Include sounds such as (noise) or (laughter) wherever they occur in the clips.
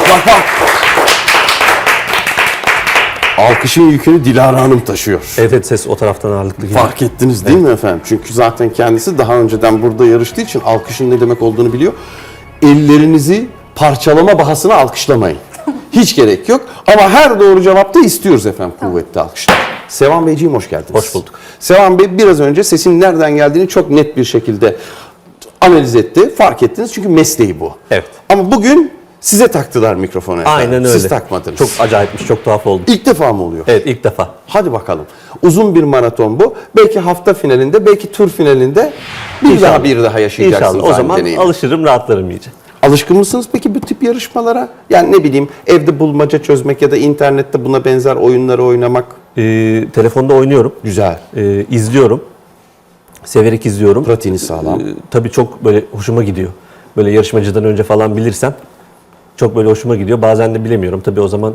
bak bak. Alkışın yükünü Dilara Hanım taşıyor. Evet evet ses o taraftan ağırlıklı geliyor. Fark ettiniz değil mi efendim? Çünkü zaten kendisi daha önceden burada yarıştığı için alkışın ne demek olduğunu biliyor. Ellerinizi parçalama bahasına alkışlamayın. (laughs) Hiç gerek yok. Ama her doğru cevapta istiyoruz efendim kuvvetli alkışlar. Sevan Beyciğim hoş geldiniz. Hoş bulduk. Sevan Bey biraz önce sesin nereden geldiğini çok net bir şekilde analiz etti. Fark ettiniz çünkü mesleği bu. Evet. Ama bugün size taktılar mikrofonu efendim. Aynen öyle. Siz takmadınız. Çok acayipmiş, çok tuhaf oldu. İlk defa mı oluyor? Evet ilk defa. Hadi bakalım. Uzun bir maraton bu. Belki hafta finalinde, belki tur finalinde bir İnşallah. daha bir daha yaşayacaksınız. İnşallah. O zaman deneyimi. alışırım, rahatlarım iyice. Alışkın mısınız peki bu tip yarışmalara? Yani ne bileyim evde bulmaca çözmek ya da internette buna benzer oyunları oynamak Ee, telefonda oynuyorum, güzel. ee, izliyorum. Severek izliyorum. Pratiğini sağlam. Ee, tabii çok böyle hoşuma gidiyor. Böyle yarışmacıdan önce falan bilirsem çok böyle hoşuma gidiyor. Bazen de bilemiyorum. Tabii o zaman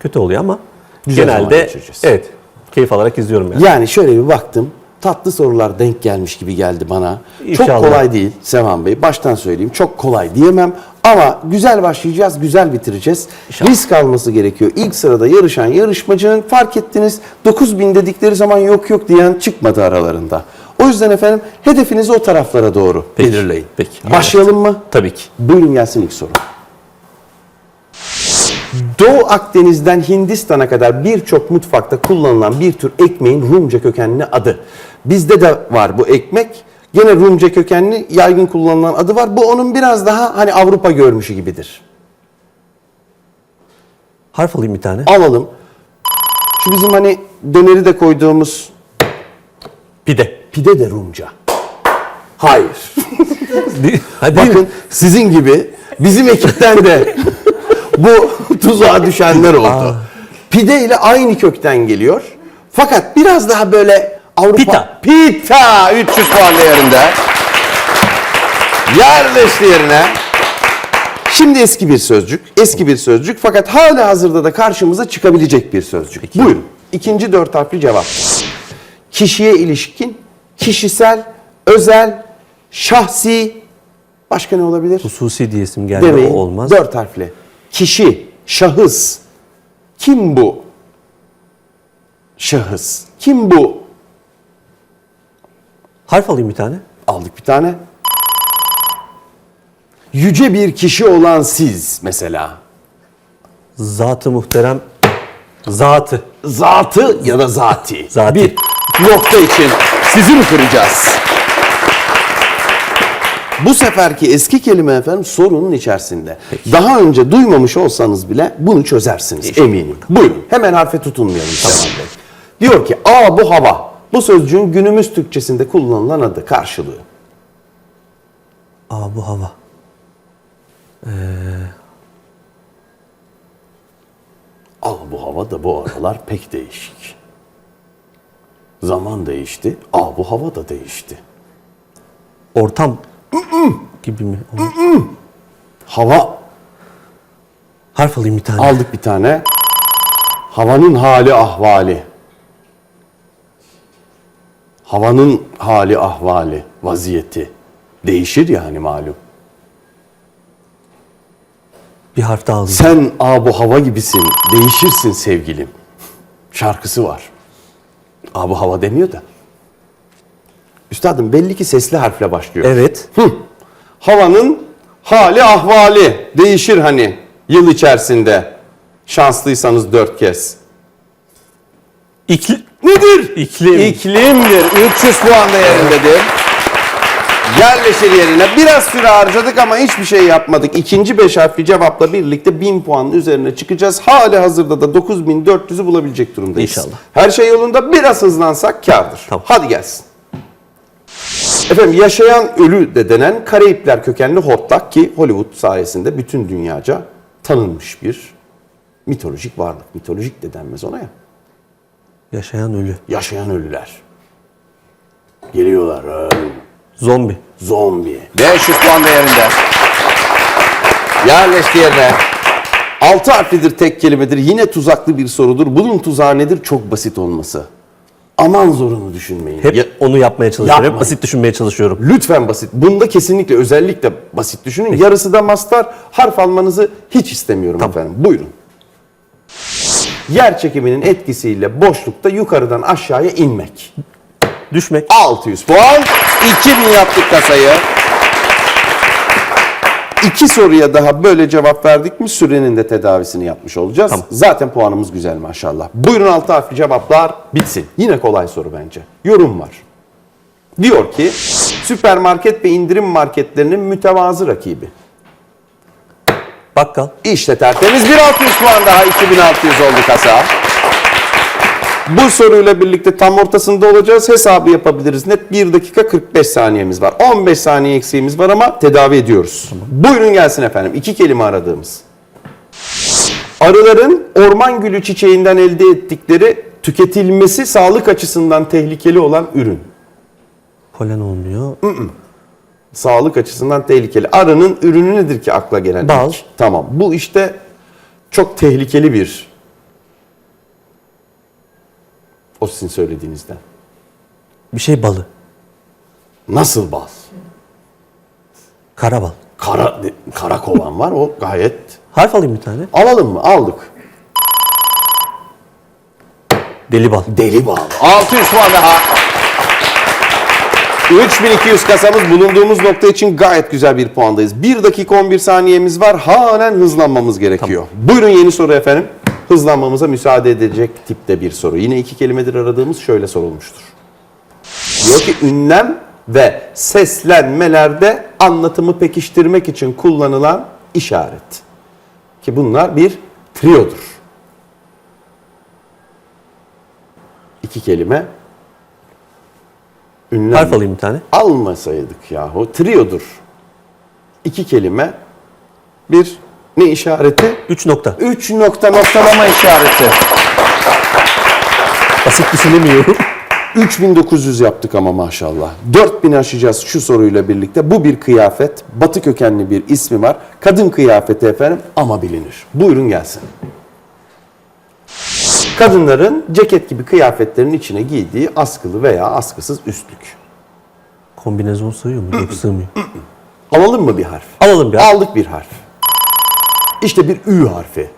kötü oluyor ama Güzel genelde evet keyif alarak izliyorum yani. Yani şöyle bir baktım. Tatlı sorular denk gelmiş gibi geldi bana. Çok İnşallah. kolay değil Sevan Bey. Baştan söyleyeyim. Çok kolay diyemem. Ama güzel başlayacağız, güzel bitireceğiz. İnşallah. Risk alması gerekiyor. İlk sırada yarışan yarışmacının fark ettiniz 9000 dedikleri zaman yok yok diyen çıkmadı aralarında. O yüzden efendim hedefinizi o taraflara doğru Peki, belirleyin. peki. Başlayalım mı? Tabii ki. Buyurun gelsin ilk soru. Doğu Akdeniz'den Hindistan'a kadar birçok mutfakta kullanılan bir tür ekmeğin Rumca kökenli adı. Bizde de var bu ekmek. Gene Rumca kökenli yaygın kullanılan adı var. Bu onun biraz daha hani Avrupa görmüşü gibidir. Harf alayım bir tane. Alalım. Şu bizim hani döneri de koyduğumuz Pide. pide de Rumca. Hayır. (laughs) Hadi? Bakın sizin gibi bizim ekipten de bu (laughs) tuzağa düşenler oldu. Pide ile aynı kökten geliyor. Fakat biraz daha böyle Avrupa... Pita. Pita! 300 puan değerinde. Yerleşti yerine. Şimdi eski bir sözcük. Eski bir sözcük fakat hala hazırda da karşımıza çıkabilecek bir sözcük. Peki. Buyurun. İkinci dört harfli cevap. Kişiye ilişkin, kişisel, özel, şahsi, başka ne olabilir? Hususi diyesim geldi Demeyin. o olmaz. Dört harfli. Kişi, şahıs. Kim bu? Şahıs. Kim bu? Harf alayım bir tane. Aldık bir tane. Yüce bir kişi olan siz mesela. Zatı muhterem. Zatı. Zatı ya da zati. Zati. Bir nokta için sizi mi kıracağız? Bu seferki eski kelime efendim sorunun içerisinde. Daha önce duymamış olsanız bile bunu çözersiniz eminim. Buyurun hemen harfe tutunmayalım Bey. Diyor ki aa bu hava. Bu sözcüğün günümüz Türkçesinde kullanılan adı karşılığı. Aa bu hava. Aa bu hava da bu aralar pek değişik. Zaman değişti. Aa bu hava da değişti. Ortam gibi mi? Hava Harf alayım bir tane. Aldık bir tane. Havanın hali ahvali. Havanın hali ahvali, vaziyeti. Değişir yani malum. Bir harf daha alayım. Sen a bu hava gibisin, değişirsin sevgilim. Şarkısı var. A bu hava demiyor da. Üstadım belli ki sesli harfle başlıyor. Evet. Hı. Havanın hali ahvali değişir hani yıl içerisinde. Şanslıysanız dört kez. İkli... Nedir? İklim. İklimdir. 300 puan değerindedir. Yerleşir yerine. Biraz süre harcadık ama hiçbir şey yapmadık. İkinci beş harfli cevapla birlikte 1000 puanın üzerine çıkacağız. Hali hazırda da 9400'ü bulabilecek durumdayız. İnşallah. Her şey yolunda biraz hızlansak kârdır. Tamam. Hadi gelsin. Efendim yaşayan ölü de denen Karayipler kökenli hortlak ki Hollywood sayesinde bütün dünyaca tanınmış bir mitolojik varlık. Mitolojik de denmez ona ya. Yaşayan ölü. Yaşayan ölüler. Geliyorlar. ha. Zombi. Zombi. 500 puan değerinde. Yerleşti yerine. Altı harflidir tek kelimedir. Yine tuzaklı bir sorudur. Bunun tuzağı nedir? Çok basit olması. aman zorunu düşünmeyin. Hep Ya- onu yapmaya çalışıyorum. Yapmayın. Hep basit düşünmeye çalışıyorum. Lütfen basit. Bunda kesinlikle özellikle basit düşünün. Yarısı da mastar. Harf almanızı hiç istemiyorum efendim. Buyurun. Yer çekiminin etkisiyle boşlukta yukarıdan aşağıya inmek. Düşmek. 600 puan. 2000 yaptık kasayı. İki soruya daha böyle cevap verdik mi sürenin de tedavisini yapmış olacağız. Tamam. Zaten puanımız güzel maşallah. Buyurun altı harfli cevaplar bitsin. Yine kolay soru bence. Yorum var. Diyor ki süpermarket ve indirim marketlerinin mütevazı rakibi. Bakkal. İşte tertemiz 1600 puan daha 2600 oldu kasa. Bu soruyla birlikte tam ortasında olacağız. Hesabı yapabiliriz. Net 1 dakika 45 saniyemiz var. 15 saniye eksiğimiz var ama tedavi ediyoruz. Buyurun gelsin efendim. İki kelime aradığımız. Arıların orman gülü çiçeğinden elde ettikleri tüketilmesi sağlık açısından tehlikeli olan ürün. Polen olmuyor. Sağlık açısından tehlikeli. Arının ürünü nedir ki akla gelen? Bal. ilk? Tamam. Bu işte çok tehlikeli bir o sizin söylediğinizden. Bir şey balı. Nasıl bal? Karabal. Kara, kara kovan var o gayet. Harf alayım bir tane. Alalım mı? Aldık. Deli bal. Deli bal. 600 puan daha. 3200 kasamız bulunduğumuz nokta için gayet güzel bir puandayız. 1 dakika 11 saniyemiz var. Halen hızlanmamız gerekiyor. Buyurun yeni soru efendim. Hızlanmamıza müsaade edecek tipte bir soru. Yine iki kelimedir aradığımız şöyle sorulmuştur. Diyor ki ünlem ve seslenmelerde anlatımı pekiştirmek için kullanılan işaret. Ki bunlar bir triodur. İki kelime. Ünlem. Harf alayım bir tane. Almasaydık yahu. Triodur. İki kelime. Bir ne işareti? Üç nokta. Üç nokta noktalama işareti. Basit düşünemiyorum. 3900 yaptık ama maşallah. 4000 aşacağız şu soruyla birlikte. Bu bir kıyafet. Batı kökenli bir ismi var. Kadın kıyafeti efendim ama bilinir. Buyurun gelsin. Kadınların ceket gibi kıyafetlerin içine giydiği askılı veya askısız üstlük. Kombinezon sığıyor mu? Yok sığmıyor. Alalım mı bir harf? Alalım bir harf. Aldık bir harf. İşte bir Ü harfi.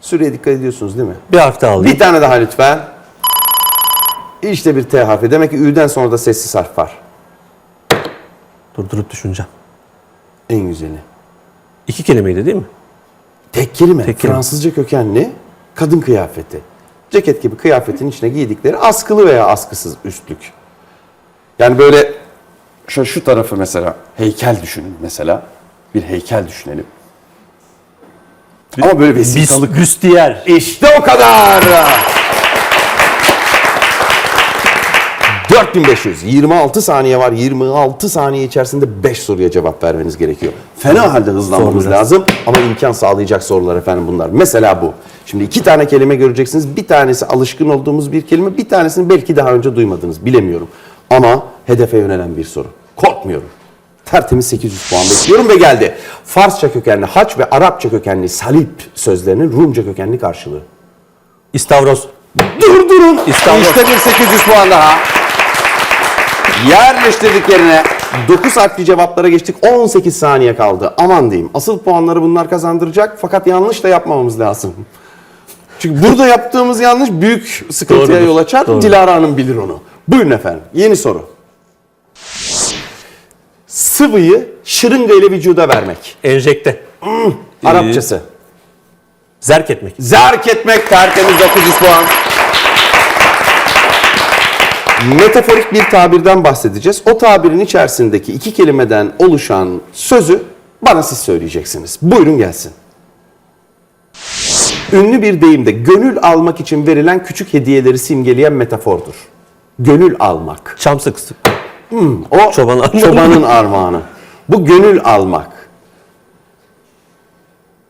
Süreye dikkat ediyorsunuz değil mi? Bir harf daha alayım. Bir tane daha lütfen. İşte bir T harfi. Demek ki Ü'den sonra da sessiz harf var. Durdurup düşüneceğim. En güzeli. İki kelimeydi değil mi? Tek kelime. Tek kelime. Fransızca kökenli kadın kıyafeti. Ceket gibi kıyafetin içine giydikleri askılı veya askısız üstlük. Yani böyle şu, şu tarafı mesela heykel düşünün mesela. Bir heykel düşünelim. Ama böyle vesikalık. büstiyer. İşte o kadar. 4500. 26 saniye var. 26 saniye içerisinde 5 soruya cevap vermeniz gerekiyor. Fena halde hızlanmamız lazım ama imkan sağlayacak sorular efendim bunlar. Mesela bu. Şimdi iki tane kelime göreceksiniz. Bir tanesi alışkın olduğumuz bir kelime, bir tanesini belki daha önce duymadınız. Bilemiyorum. Ama hedefe yönelen bir soru. Korkmuyorum. Tertemiz 800 puan bekliyorum ve geldi. Farsça kökenli haç ve Arapça kökenli salip sözlerinin Rumca kökenli karşılığı. İstavroz. Durdurun. İstanbul. İşte bir 800 puan daha. Yerleştirdik yerine. 9 harfli cevaplara geçtik. 18 saniye kaldı. Aman diyeyim. Asıl puanları bunlar kazandıracak. Fakat yanlış da yapmamamız lazım. Çünkü burada yaptığımız yanlış büyük sıkıntıya Doğrudur, yol açar. doğru. Dilara Hanım bilir onu. Buyurun efendim. Yeni soru. Sıvıyı şırınga ile vücuda vermek. Enjekte. Arapçası. Zerk etmek. Zerk etmek tertemiz 900 puan. Metaforik bir tabirden bahsedeceğiz. O tabirin içerisindeki iki kelimeden oluşan sözü bana siz söyleyeceksiniz. Buyurun gelsin. Ünlü bir deyimde gönül almak için verilen küçük hediyeleri simgeleyen metafordur. Gönül almak. Çam sıkısı. O Çoban armağanı. çobanın armağanı. Bu gönül almak.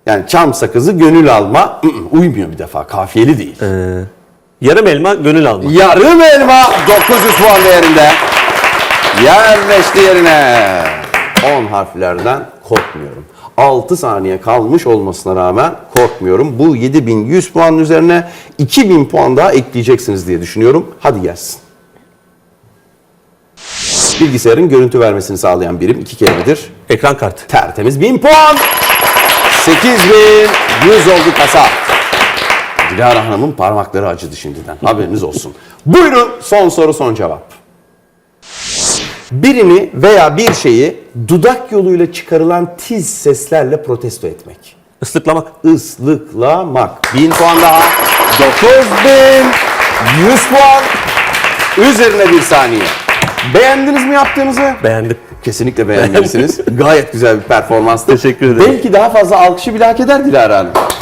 Yani çam sakızı gönül alma ı-ı, uymuyor bir defa. Kafiyeli değil. Ee, yarım elma gönül almak. Yarım elma 900 puan değerinde. Yerleşti yerine. 10 harflerden korkmuyorum. 6 saniye kalmış olmasına rağmen korkmuyorum. Bu 7100 puanın üzerine 2000 puan daha ekleyeceksiniz diye düşünüyorum. Hadi gelsin. Bilgisayarın görüntü vermesini sağlayan birim iki kelimedir. Ekran kartı. Tertemiz 1000 puan. 8100 oldu kasa. Dilara Hanım'ın parmakları acıdı şimdiden. Haberiniz olsun. Buyurun son soru son cevap. Birini veya bir şeyi dudak yoluyla çıkarılan tiz seslerle protesto etmek. Islıklamak. Islıklamak. 1000 puan daha. 9100 puan. Üzerine bir saniye. Beğendiniz mi yaptığımızı? Beğendim. Kesinlikle beğenmelisiniz. (laughs) Gayet güzel bir performanstı. Teşekkür ederim. Belki daha fazla alkışı bile hak eder Dilara Hanım.